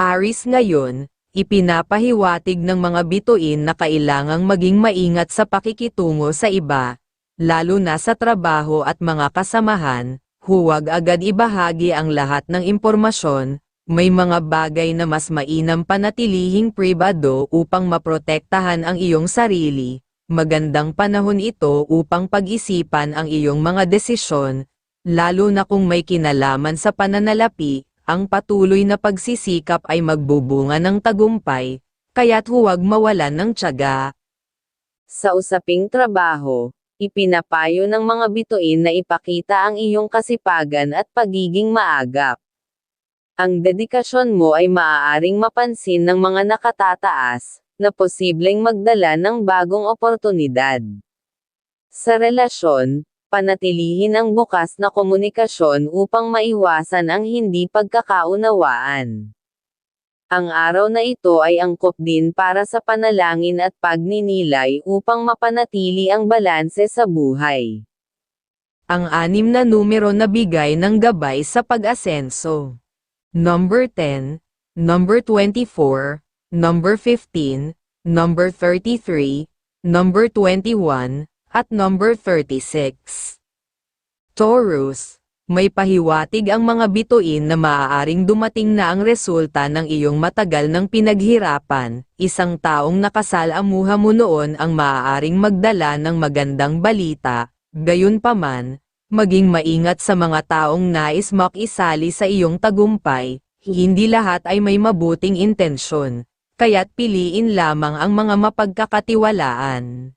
Aris ngayon, ipinapahiwatig ng mga bituin na kailangang maging maingat sa pakikitungo sa iba, lalo na sa trabaho at mga kasamahan, huwag agad ibahagi ang lahat ng impormasyon, may mga bagay na mas mainam panatilihing pribado upang maprotektahan ang iyong sarili, magandang panahon ito upang pag-isipan ang iyong mga desisyon, lalo na kung may kinalaman sa pananalapi, ang patuloy na pagsisikap ay magbubunga ng tagumpay, kaya't huwag mawalan ng tiyaga. Sa usaping trabaho, ipinapayo ng mga bituin na ipakita ang iyong kasipagan at pagiging maagap. Ang dedikasyon mo ay maaaring mapansin ng mga nakatataas, na posibleng magdala ng bagong oportunidad. Sa relasyon, panatilihin ang bukas na komunikasyon upang maiwasan ang hindi pagkakaunawaan. Ang araw na ito ay angkop din para sa panalangin at pagninilay upang mapanatili ang balanse sa buhay. Ang anim na numero na bigay ng gabay sa pag-asenso. Number 10, number 24, number 15, number 33, number 21, at number 36. Taurus, may pahiwatig ang mga bituin na maaaring dumating na ang resulta ng iyong matagal ng pinaghirapan, isang taong nakasalamuha mo noon ang maaaring magdala ng magandang balita, gayunpaman, maging maingat sa mga taong nais makisali sa iyong tagumpay, hindi lahat ay may mabuting intensyon, kaya't piliin lamang ang mga mapagkakatiwalaan.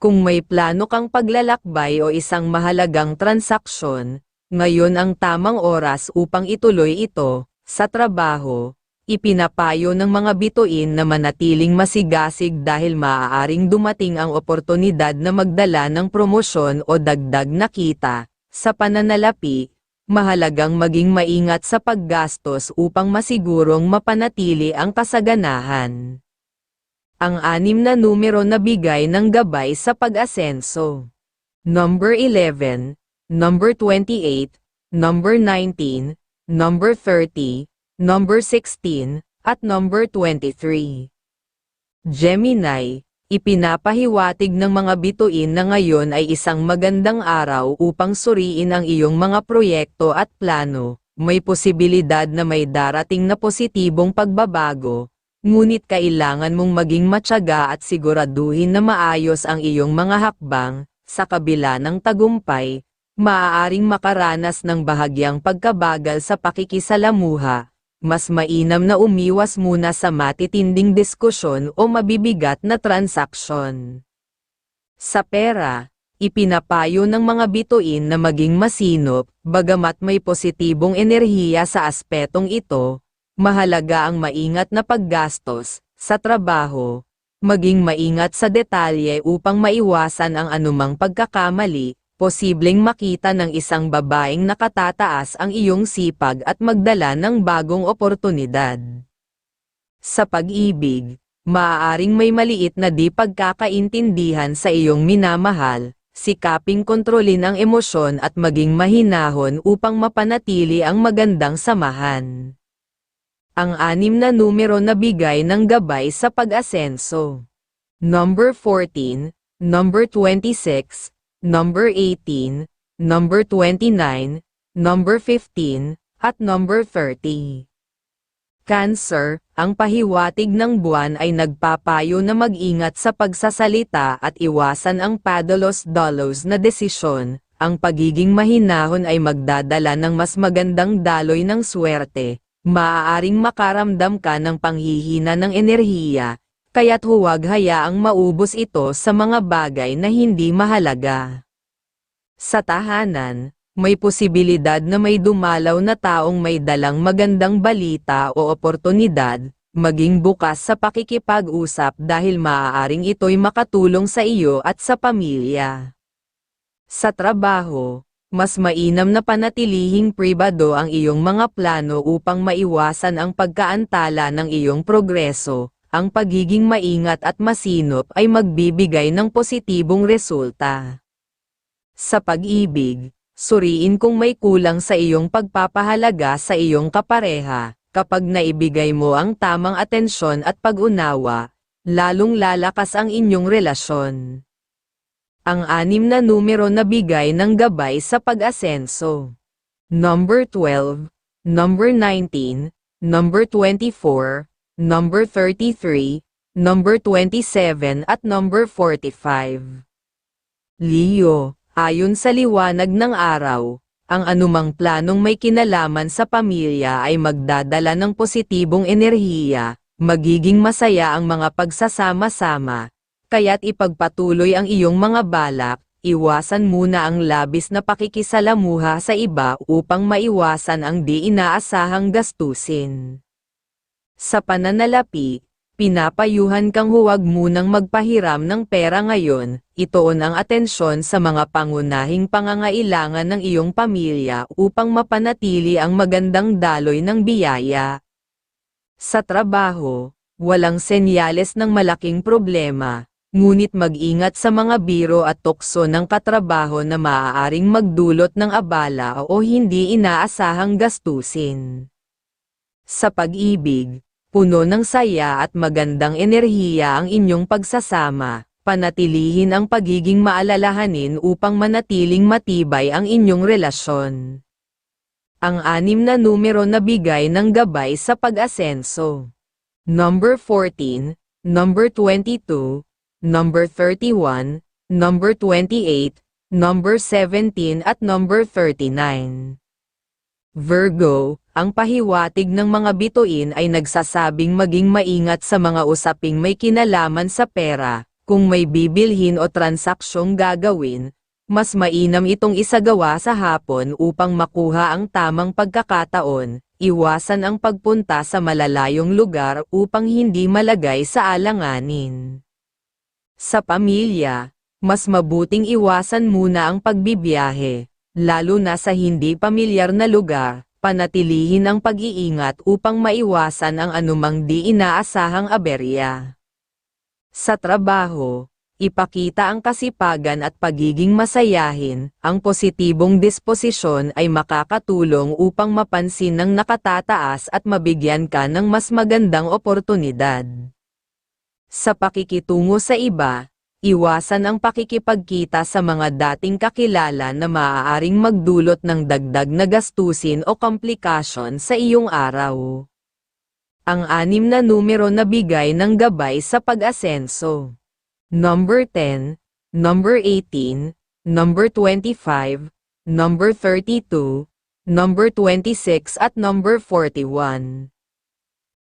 Kung may plano kang paglalakbay o isang mahalagang transaksyon, ngayon ang tamang oras upang ituloy ito, sa trabaho, ipinapayo ng mga bituin na manatiling masigasig dahil maaaring dumating ang oportunidad na magdala ng promosyon o dagdag na kita. Sa pananalapi, mahalagang maging maingat sa paggastos upang masigurong mapanatili ang kasaganahan ang anim na numero na bigay ng gabay sa pag-asenso. Number 11, number 28, number 19, number 30, number 16, at number 23. Gemini, ipinapahiwatig ng mga bituin na ngayon ay isang magandang araw upang suriin ang iyong mga proyekto at plano. May posibilidad na may darating na positibong pagbabago, ngunit kailangan mong maging matyaga at siguraduhin na maayos ang iyong mga hakbang, sa kabila ng tagumpay, maaaring makaranas ng bahagyang pagkabagal sa pakikisalamuha, mas mainam na umiwas muna sa matitinding diskusyon o mabibigat na transaksyon. Sa pera, ipinapayo ng mga bituin na maging masinop, bagamat may positibong enerhiya sa aspetong ito, mahalaga ang maingat na paggastos sa trabaho, maging maingat sa detalye upang maiwasan ang anumang pagkakamali, posibleng makita ng isang babaeng nakatataas ang iyong sipag at magdala ng bagong oportunidad. Sa pag-ibig, maaaring may maliit na di pagkakaintindihan sa iyong minamahal, sikaping kontrolin ang emosyon at maging mahinahon upang mapanatili ang magandang samahan ang anim na numero na bigay ng gabay sa pag-asenso. Number 14, number 26, number 18, number 29, number 15, at number 30. Cancer, ang pahiwatig ng buwan ay nagpapayo na mag-ingat sa pagsasalita at iwasan ang padalos-dalos na desisyon. Ang pagiging mahinahon ay magdadala ng mas magandang daloy ng swerte, maaaring makaramdam ka ng panghihina ng enerhiya, kaya't huwag hayaang maubos ito sa mga bagay na hindi mahalaga. Sa tahanan, may posibilidad na may dumalaw na taong may dalang magandang balita o oportunidad, maging bukas sa pakikipag-usap dahil maaaring ito'y makatulong sa iyo at sa pamilya. Sa trabaho, mas mainam na panatilihing pribado ang iyong mga plano upang maiwasan ang pagkaantala ng iyong progreso. Ang pagiging maingat at masinop ay magbibigay ng positibong resulta. Sa pag-ibig, suriin kung may kulang sa iyong pagpapahalaga sa iyong kapareha, kapag naibigay mo ang tamang atensyon at pag-unawa, lalong lalakas ang inyong relasyon. Ang anim na numero na bigay ng gabay sa pag-asenso. Number 12, number 19, number 24, number 33, number 27 at number 45. Leo, ayon sa liwanag ng araw, ang anumang planong may kinalaman sa pamilya ay magdadala ng positibong enerhiya, magiging masaya ang mga pagsasama-sama, kaya't ipagpatuloy ang iyong mga balak, iwasan muna ang labis na pakikisalamuha sa iba upang maiwasan ang di inaasahang gastusin. Sa pananalapi, pinapayuhan kang huwag munang magpahiram ng pera ngayon, itoon ang atensyon sa mga pangunahing pangangailangan ng iyong pamilya upang mapanatili ang magandang daloy ng biyaya. Sa trabaho, walang senyales ng malaking problema, ngunit mag-ingat sa mga biro at tukso ng katrabaho na maaaring magdulot ng abala o hindi inaasahang gastusin. Sa pag-ibig, puno ng saya at magandang enerhiya ang inyong pagsasama, panatilihin ang pagiging maalalahanin upang manatiling matibay ang inyong relasyon. Ang anim na numero na bigay ng gabay sa pag-asenso. Number 14, number 22, number 31, number 28, number 17 at number 39. Virgo, ang pahiwatig ng mga bituin ay nagsasabing maging maingat sa mga usaping may kinalaman sa pera, kung may bibilhin o transaksyong gagawin, mas mainam itong isagawa sa hapon upang makuha ang tamang pagkakataon, iwasan ang pagpunta sa malalayong lugar upang hindi malagay sa alanganin. Sa pamilya, mas mabuting iwasan muna ang pagbibiyahe, lalo na sa hindi pamilyar na lugar, panatilihin ang pag-iingat upang maiwasan ang anumang di inaasahang aberya. Sa trabaho, ipakita ang kasipagan at pagiging masayahin, ang positibong disposisyon ay makakatulong upang mapansin ng nakatataas at mabigyan ka ng mas magandang oportunidad. Sa pakikitungo sa iba, iwasan ang pakikipagkita sa mga dating kakilala na maaaring magdulot ng dagdag na gastusin o komplikasyon sa iyong araw. Ang anim na numero na bigay ng gabay sa pag-asenso. Number 10, number 18, number 25, number 32, number 26 at number 41.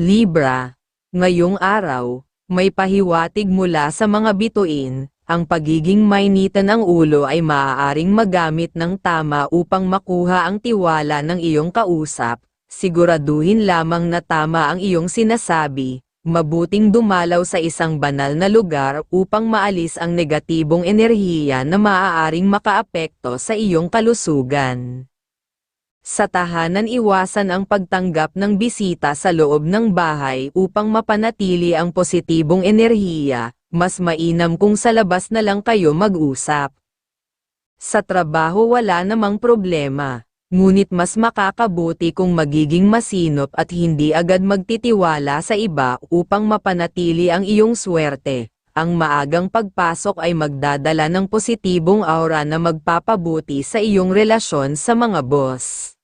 Libra, ngayong araw, may pahiwatig mula sa mga bituin, ang pagiging mainitan ng ulo ay maaaring magamit ng tama upang makuha ang tiwala ng iyong kausap, siguraduhin lamang na tama ang iyong sinasabi, mabuting dumalaw sa isang banal na lugar upang maalis ang negatibong enerhiya na maaaring makaapekto sa iyong kalusugan. Sa tahanan iwasan ang pagtanggap ng bisita sa loob ng bahay upang mapanatili ang positibong enerhiya, mas mainam kung sa labas na lang kayo mag-usap. Sa trabaho wala namang problema, ngunit mas makakabuti kung magiging masinop at hindi agad magtitiwala sa iba upang mapanatili ang iyong swerte. Ang maagang pagpasok ay magdadala ng positibong aura na magpapabuti sa iyong relasyon sa mga boss.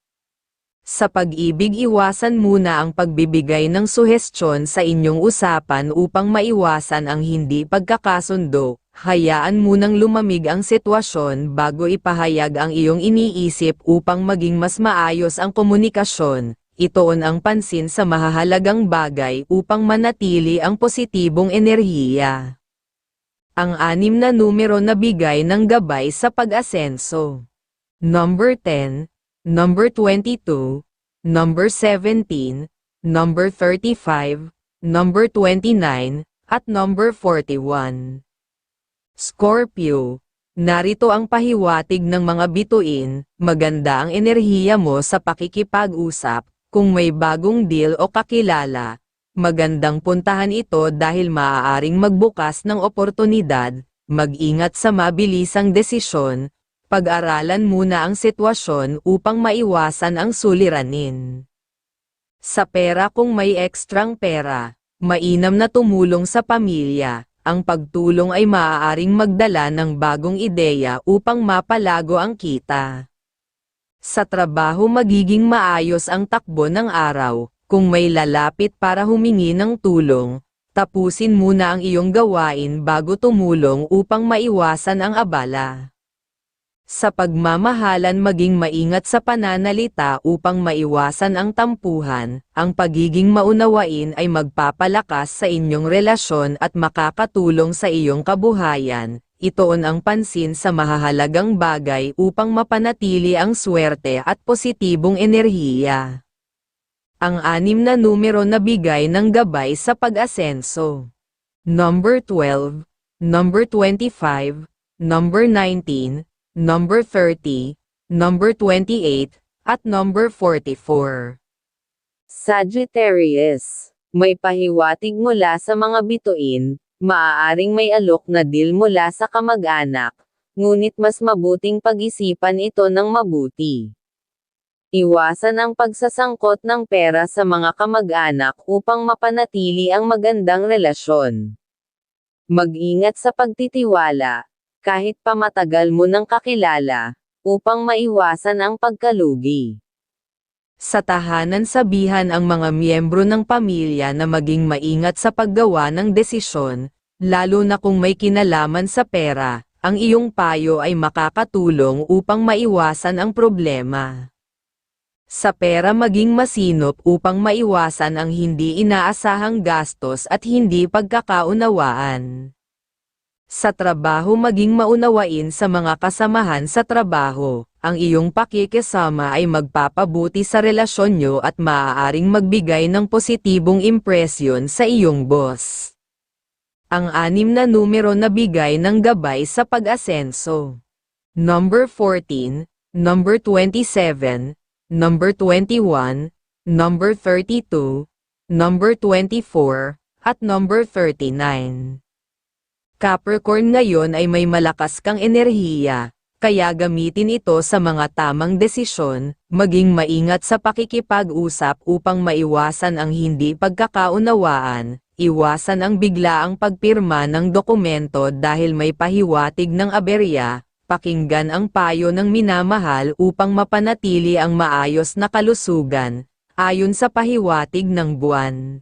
Sa pag-ibig iwasan muna ang pagbibigay ng suhestyon sa inyong usapan upang maiwasan ang hindi pagkakasundo, hayaan munang lumamig ang sitwasyon bago ipahayag ang iyong iniisip upang maging mas maayos ang komunikasyon, itoon ang pansin sa mahahalagang bagay upang manatili ang positibong enerhiya. Ang anim na numero na bigay ng gabay sa pag-asenso. Number 10, number 22, number 17, number 35, number 29, at number 41. Scorpio, narito ang pahiwatig ng mga bituin, maganda ang enerhiya mo sa pakikipag-usap, kung may bagong deal o kakilala, magandang puntahan ito dahil maaaring magbukas ng oportunidad, mag-ingat sa mabilisang desisyon, pag-aralan muna ang sitwasyon upang maiwasan ang suliranin. Sa pera kung may ekstrang pera, mainam na tumulong sa pamilya. Ang pagtulong ay maaaring magdala ng bagong ideya upang mapalago ang kita. Sa trabaho magiging maayos ang takbo ng araw, kung may lalapit para humingi ng tulong, tapusin muna ang iyong gawain bago tumulong upang maiwasan ang abala. Sa pagmamahalan maging maingat sa pananalita upang maiwasan ang tampuhan, ang pagiging maunawain ay magpapalakas sa inyong relasyon at makakatulong sa iyong kabuhayan. Itoon ang pansin sa mahahalagang bagay upang mapanatili ang swerte at positibong enerhiya. Ang anim na numero na bigay ng gabay sa pag-asenso. Number 12, number 25, number 19, number 30, number 28, at number 44. Sagittarius, may pahiwatig mula sa mga bituin, maaaring may alok na deal mula sa kamag-anak, ngunit mas mabuting pag-isipan ito ng mabuti. Iwasan ang pagsasangkot ng pera sa mga kamag-anak upang mapanatili ang magandang relasyon. Mag-ingat sa pagtitiwala, kahit pa matagal mo nang kakilala, upang maiwasan ang pagkalugi. Sa tahanan sabihan ang mga miyembro ng pamilya na maging maingat sa paggawa ng desisyon, lalo na kung may kinalaman sa pera, ang iyong payo ay makakatulong upang maiwasan ang problema. Sa pera maging masinop upang maiwasan ang hindi inaasahang gastos at hindi pagkakaunawaan. Sa trabaho maging maunawain sa mga kasamahan sa trabaho, ang iyong pakikisama ay magpapabuti sa relasyon nyo at maaaring magbigay ng positibong impresyon sa iyong boss. Ang anim na numero na bigay ng gabay sa pag-asenso. Number 14, number 27, number 21, number 32, number 24, at number 39. Capricorn ngayon ay may malakas kang enerhiya, kaya gamitin ito sa mga tamang desisyon, maging maingat sa pakikipag-usap upang maiwasan ang hindi pagkakaunawaan, iwasan ang biglaang pagpirma ng dokumento dahil may pahiwatig ng aberya, pakinggan ang payo ng minamahal upang mapanatili ang maayos na kalusugan, ayon sa pahiwatig ng buwan.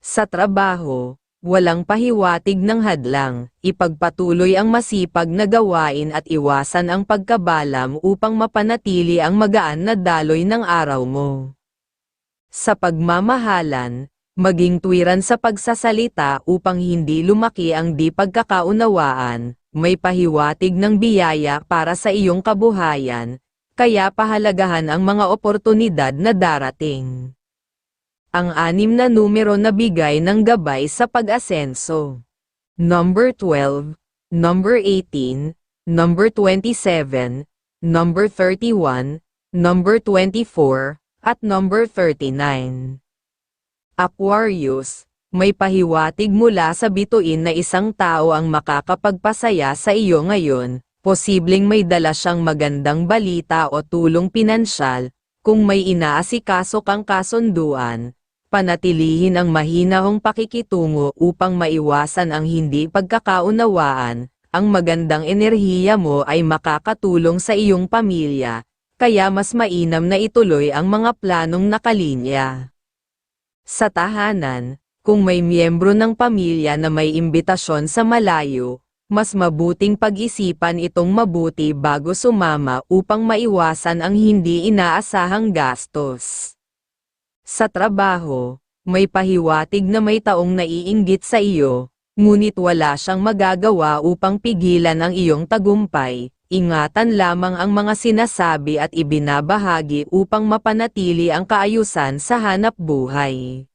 Sa trabaho, walang pahiwatig ng hadlang, ipagpatuloy ang masipag na gawain at iwasan ang pagkabalam upang mapanatili ang magaan na daloy ng araw mo. Sa pagmamahalan, maging tuwiran sa pagsasalita upang hindi lumaki ang di pagkakaunawaan, may pahiwatig ng biyaya para sa iyong kabuhayan, kaya pahalagahan ang mga oportunidad na darating ang anim na numero na bigay ng gabay sa pag-asenso. Number 12, number 18, number 27, number 31, number 24, at number 39. Aquarius, may pahiwatig mula sa bituin na isang tao ang makakapagpasaya sa iyo ngayon, posibleng may dala siyang magandang balita o tulong pinansyal, kung may inaasikaso kang kasunduan, panatilihin ang mahinahong pakikitungo upang maiwasan ang hindi pagkakaunawaan, ang magandang enerhiya mo ay makakatulong sa iyong pamilya, kaya mas mainam na ituloy ang mga planong nakalinya. Sa tahanan, kung may miyembro ng pamilya na may imbitasyon sa malayo, mas mabuting pag-isipan itong mabuti bago sumama upang maiwasan ang hindi inaasahang gastos. Sa trabaho, may pahiwatig na may taong naiinggit sa iyo, ngunit wala siyang magagawa upang pigilan ang iyong tagumpay. Ingatan lamang ang mga sinasabi at ibinabahagi upang mapanatili ang kaayusan sa hanap buhay.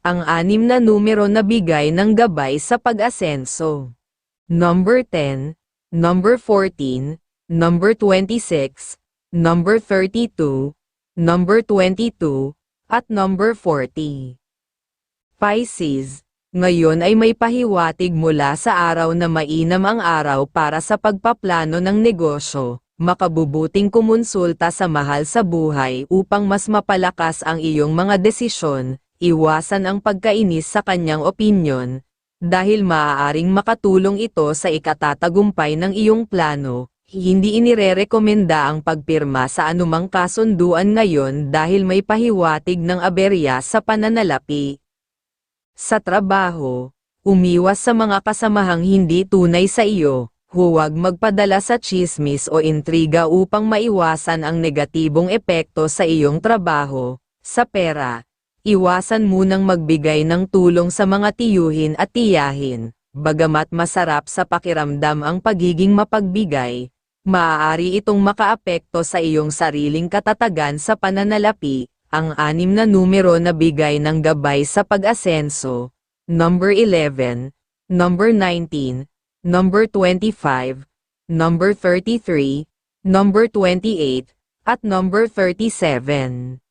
Ang anim na numero na bigay ng gabay sa pag-asenso. Number 10, number 14, number 26, number 32, number 22, at number 40. Pisces, ngayon ay may pahiwatig mula sa araw na mainam ang araw para sa pagpaplano ng negosyo, makabubuting kumonsulta sa mahal sa buhay upang mas mapalakas ang iyong mga desisyon, iwasan ang pagkainis sa kanyang opinyon, dahil maaaring makatulong ito sa ikatatagumpay ng iyong plano. Hindi inirerekomenda ang pagpirma sa anumang kasunduan ngayon dahil may pahiwatig ng aberya sa pananalapi. Sa trabaho, umiwas sa mga kasamahang hindi tunay sa iyo, huwag magpadala sa chismis o intriga upang maiwasan ang negatibong epekto sa iyong trabaho, sa pera. Iwasan munang magbigay ng tulong sa mga tiyuhin at tiyahin, bagamat masarap sa pakiramdam ang pagiging mapagbigay, maaari itong makaapekto sa iyong sariling katatagan sa pananalapi, ang anim na numero na bigay ng gabay sa pag-asenso, number 11, number 19, number 25, number 33, number 28, at number 37.